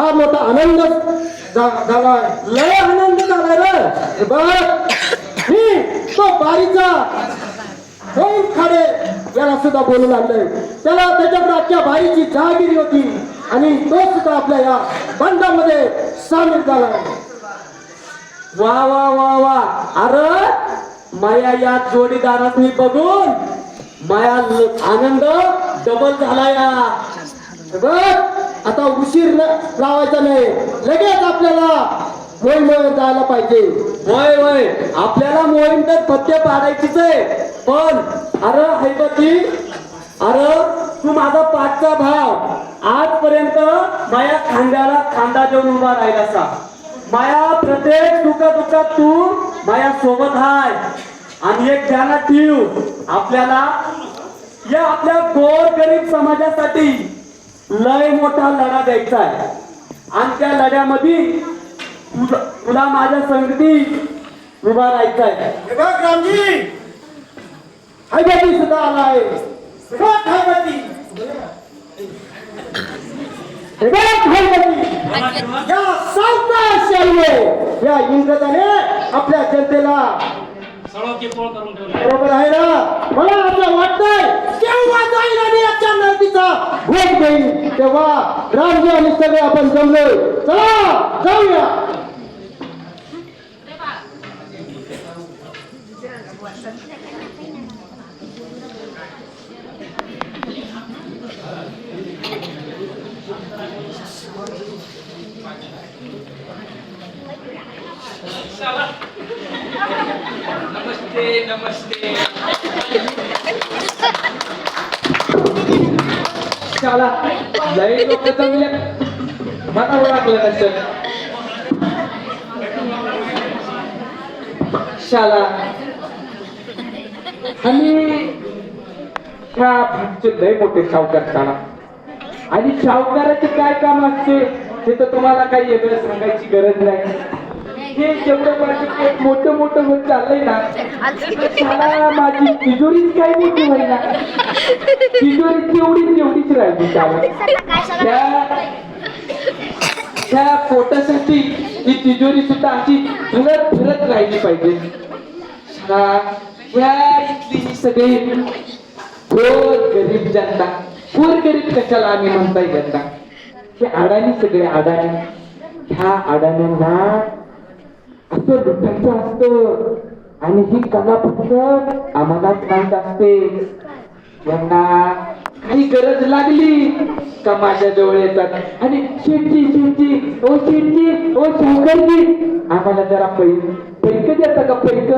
हा मोठा आनंद. झाला लय आनंद झालाय रे. बघ. मी तो बारीचा होऊन खाडे याला सुद्धा बोलू आणलंय त्याला त्याच्याकडे आजच्या बाईची जहागिरी होती आणि तो सुद्धा आपल्या या बंडामध्ये सामील झाला. वा वा वा वा. अरे माया या जोडीदारांनी बघून माया आनंद डबल झाला या. बघ. आता उशीर न लावायचा नाही. लगेच आपल्याला मोहीमेवर जायला पाहिजे. होय होय आपल्याला मोहीम तर पत्ते पाडायचीच आहे. पण अरे हैपती अरे तू माझा पाचचा भाव. आजपर्यंत माया खांद्याला खांदा देऊन उभा राहिला असा माया प्रत्येक दुखा दुखात तू माया सोबत हाय. आणि एक ध्यानात ठेव. आपल्याला या आपल्या गोर गरीब समाजासाठी लय मोठा लढा द्यायचा आहे. आणि त्या लढ्यामध्ये तुला माझ्या संगती उभा राहायचं आहे. हे बघ रामजी. हैबती सुद्धा आलाय हे बघ हैबती हे बघ हैबती या. इंग्रजाने आपल्या जनतेला बरोबर आहे ना? मला असं वाटतंय देईल तेव्हा रामजी आणि सगळे आपण जमलोय चला जाऊया. नमस्ते नमस्ते. शाला लई लोक चांगले मला ओळखलं नसेल शाला. आणि ह्या भागचे लय मोठे सावकार शाळा आणि सावकाराचे काय काम असते हे तर तुम्हाला काही वेगळं सांगायची गरज नाही. हे जेवढं माझे एक मोठं मोठं होत चाललंय ना शाळा माझी तिजोरीच काय मोठी व्हायला तिजोरी तेवढीच तेवढीच राहिली त्यावर. त्या त्या पोटासाठी ही तिजोरी सुद्धा अशी फिरत फिरत राहिली पाहिजे. शाळा या इथली ही सगळी गोर गरीब जनता. गोर गरीब कशाला आम्ही म्हणताय जनता हे अडाणी सगळे अडाणी. ह्या अडाण्यांना असं लुटायचं असत. आणि ही कला फक्त आम्हालाच माहीत असते. यांना काही गरज लागली का माझ्या जवळ येतात? आणि शेटची शेटजी ओ शेटजी ओ शंकरजी आम्हाला जरा पै पैक देता का पैक?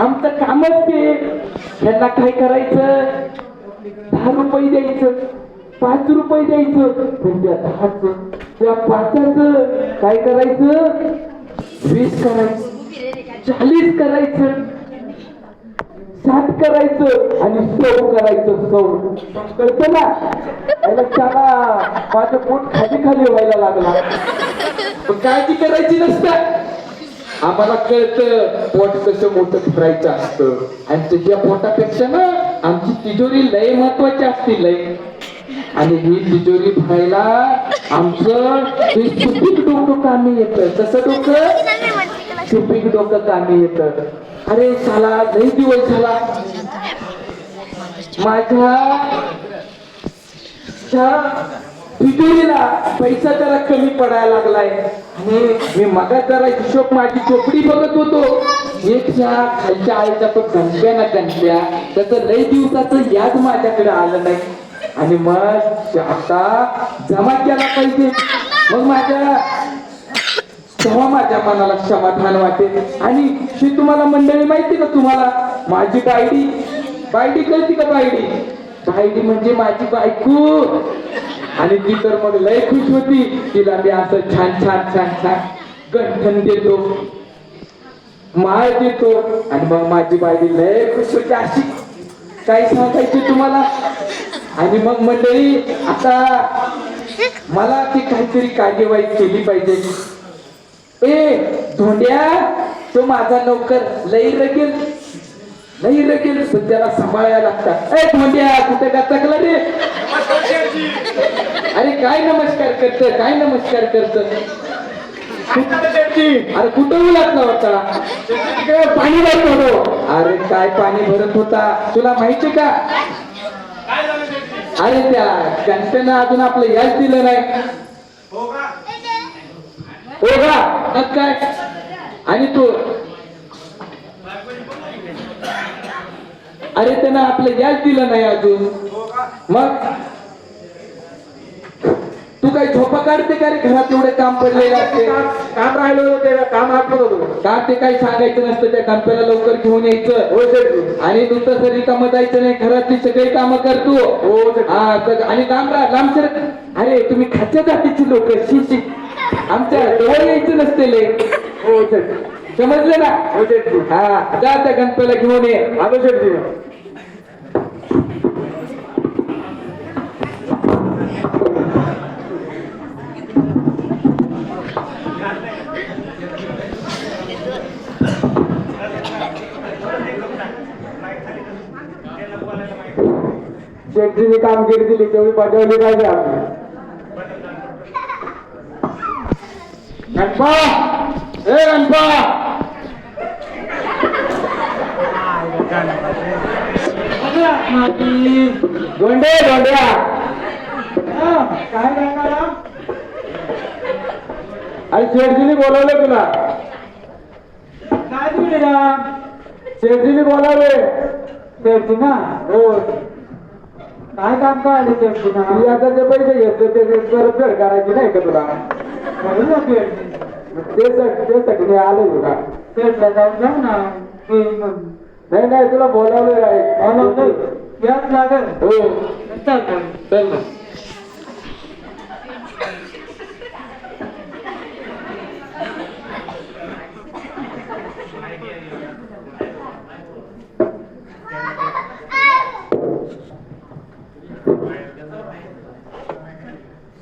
आमचं कामच ते यांना काय करायचं? दहा रुपये द्यायचं पाच रुपये द्यायचं. पण त्या दहाच त्या पाचाच काय करायचं? वीस करायचं चाळीस करायचं सात करायचं आणि सौ करायचं सौ. कळतं ना? त्याला माझं पोट खाली खाली व्हायला लागला. पण काळजी करायची नसतं. आम्हाला कळतं पोट कसं मोठं भरायचं असतं. आणि तुझ्या पोटापेक्षा ना आमची तिजोरी लय महत्वाची असते लय. आणि ही तिजोरी भरायला आमचं हे सुपीक डोकं कामी येतं. तस डोकं? सुपीक डोकं कामी येतं. अरे साला लई दिवस झाला. माझ्या त्या तिजोरीला पैसा जरा कमी पडायला लागलाय. आणि मी मगा जरा हिशोब माझी चोपडी बघत होतो. एकच्या खालच्या आईच्या तो गणप्या ना गणप्या त्याचं लई दिवसाचं याद माझ्याकडे आलं नाही. आणि मग आता जमा केला पाहिजे. मग माझ्या तेव्हा माझ्या मनाला समाधान वाटेल. आणि ही तुम्हाला मंडळी माहिती का तुम्हाला माझी बायडी बायडी कळती का बायडी? बायडी म्हणजे माझी बायको. आणि ती तर मग लय खुश होती. तिला मी असं छान छान छान छान गंठन देतो. माळ देतो. आणि मग माझी बायडी लय खुश होती अशी. काही सांगायची तुम्हाला? आणि मग मंडळी आता मला ती काहीतरी कार्यवाही केली पाहिजे. ए धोंड्या तो माझा नौकर. लई रगेल. लगेल पण त्याला सांभाळायला लागतात. ए म्हणजे कुठे का चकला रे? अरे काय नमस्कार करत काय नमस्कार करत? अरे कुठं उलात होता? पाणी भरत होतो. अरे काय पाणी भरत होता? तुला माहिती का? अरे त्या. त्यांना अजून आपलं याच दिलं नाही. हो का मग काय? आणि तू. अरे त्यांना आपलं याच दिलं नाही अजून. मग? तू काही झोपा काढते का रे घरात? एवढे काम पडलेले असते काम राहिलं होतं ते काम आटलं होतं. का ते काही सांगायचं नसतं त्या कंपनीला लवकर घेऊन यायचं. हो आणि नुसतं जर रिकामं जायचं नाही घरातली सगळी कामं करतो. हो. हा आणि लांब राहा लांब सर. अरे तुम्ही खाच्या जातीची लोक. शिशी आमच्या जवळ यायचं नसते ले हो समजलं ना? हो हा जा त्या गणपतीला घेऊन ये. आलो शेठजी शेठजीने कामगिरी दिली तेवढी बजावली पाहिजे आम्ही. गणपा ए गणपा दोंडे दोंड्या काय सांगाला अरे शेठजीने बोलवलं तुला. काय तुला शेठजीने बोलावले. शेठजी ना? हो. काय काम शेठजी ना मी आता जे पैसे घेतले ते ते परतफेड करायची नाही का तुला? त्यासाठी त्यासाठी मी आलो तुला जाऊन जाऊ ना. नाही नाही तुला बोलावलं आहे याच लागेल. हो. चल ना.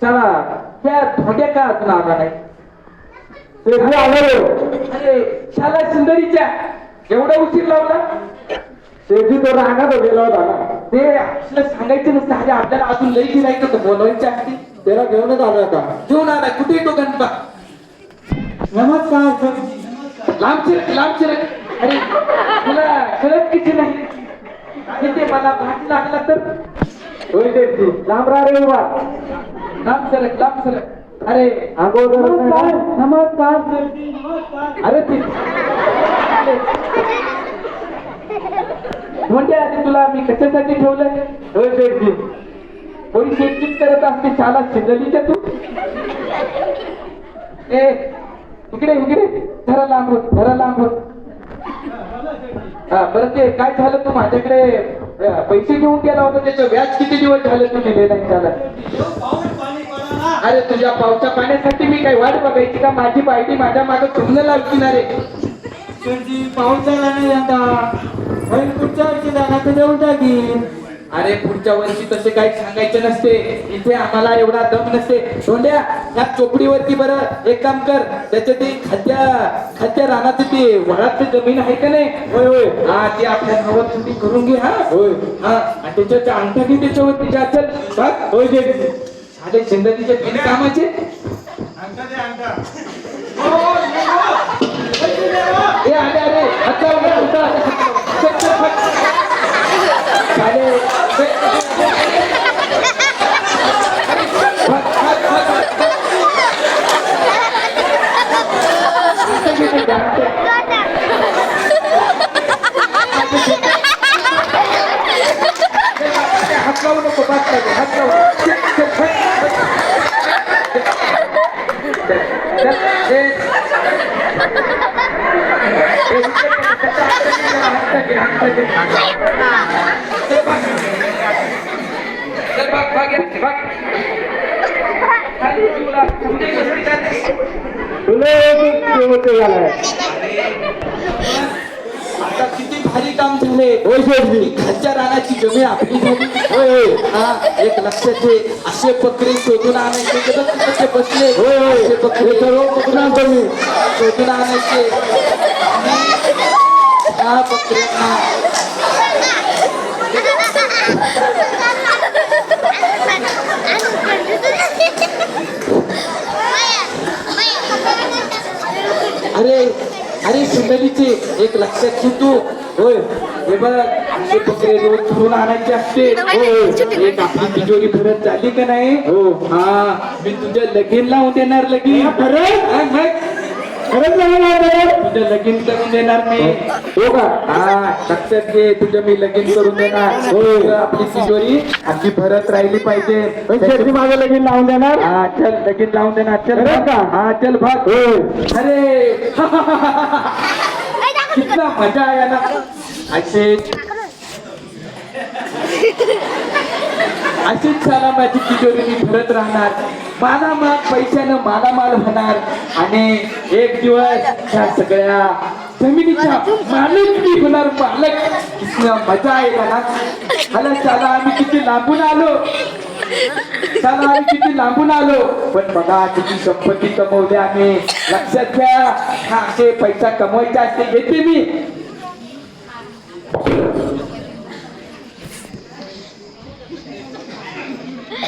चला त्या धोंड्या का अजून आला नाही आलो अरे शाला सुंदरीच्या एवढा उशीर लावला? शेठजी तो रागात गेला होता ना. ते आपल्याला सांगायचं नसतं अरे आपल्याला अजून लई गिरायचं होतं बोलवायच्या आधी? त्याला घेऊनच आला होता. घेऊन आला कुठे येतो गणपा? नमस्कार लांब चिरक लांब अरे तुला कळत किती नाही? तिथे मला भाट लागला तर? शेठजी लांब राहा रे उभा लांब सरक लांब सरक अरे अगोदर नमस्कार अरे ते म्हणजे आधी तुला मी कशासाठी ठेवलंय? होय शेठजी कोणी शेतकीच करत असते शाला शिंदलीच्या तू? ए इकडे इकडे. धरा लांब होत धरा लांब होत. हा बरं ते काय झालं तू माझ्याकडे? पैसे घेऊन गेला होता त्याचं व्याज किती दिवस झालं तू दिले नाही त्याला? अरे तुझ्या पावसा पाण्यासाठी मी काही वाट बघायची का? माझी बायडी माझ्या मागे तुमनं लावती ना रे पाऊस झाला नाही आता. तुमच्या पुढच्या जाणार तर देऊन टाकी अरे पुढच्या वर्षी तसे काही सांगायचे नसते. इथे आम्हाला एवढा दम नसते. धोंड्या या चोपडीवरती बरं एक काम कर. त्याच्या ते खाद्या खाद्या रानाचं ते वळाचं जमीन आहे का नाही? होय होय. हा ते आपल्या नावात तुम्ही करून घे हा. होय. हा आणि त्याच्या अंगठा घे त्याच्यावरती जा चल. बघ. होय शेठजी साधे जिंदगीचे बिनकामाचे ए आले अरे हात लावू नका, हात लावू नका. चल, चल, फट. साले, फट. फट, फट, फट. इथे घे ते जास्त. हात लावू नको बात लागे हात लावू नको. चल, चल, फट, फट. चल, चल, ए. ए, इकडे ये. त्याचा हात घे, भारी काम झाले होय शेठजी ही खालच्या रानाची जमीन आपली झाली. होय होय. हा एक लक्षात ठे असे बकरी शोधून आणायचे. ते बघ कसे बसले. होय होय. असे बकरी. हे सर्व पकडून आणतो मी? शोधून आणायचे. आणि त्या बकऱ्यांना. अरे अरे सुंदरीचे एक लक्षात घे तू. होय. हे बघ असे बकरे रोज धरून आणायचे असते. होय. एक आपली तिजोरी भरत झाली का नाही? हो. हा मी तुझ्या लगीन लावून देणार लगीन. मग खरंच लग्न लावणार तुझं लगीन करून देणार मी. हो का? हा लक्षात घे तुझं मी लगीन करून देणार. हो. आपली तिजोरी अगदी भरत राहिली पाहिजे. माझं लगीन लावून देणार. हा चल लगीन लावून देणार. चल का? हा चल भाग. अरे! कितना मजा आया ना असे अशीच साला माझी तिजोरी मी भरत राहणार मला पैशानं मला माल होणार आणि एक दिवस ह्या सगळ्या जमिनीच्या मालक मी होणार मालक मजा आहे ना मला साला आम्ही किती लांबून आलो. साला आम्ही किती लांबून आलो. पण बघा किती संपत्ती कमवली आम्ही. लक्षात घ्या. हा असे पैसा कमवायचा असते घेते मी.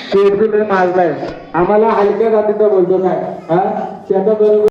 शेती माजलाय आम्हाला हलक्या जातीचं बोलतो काय हा? त्याच्या बरोबर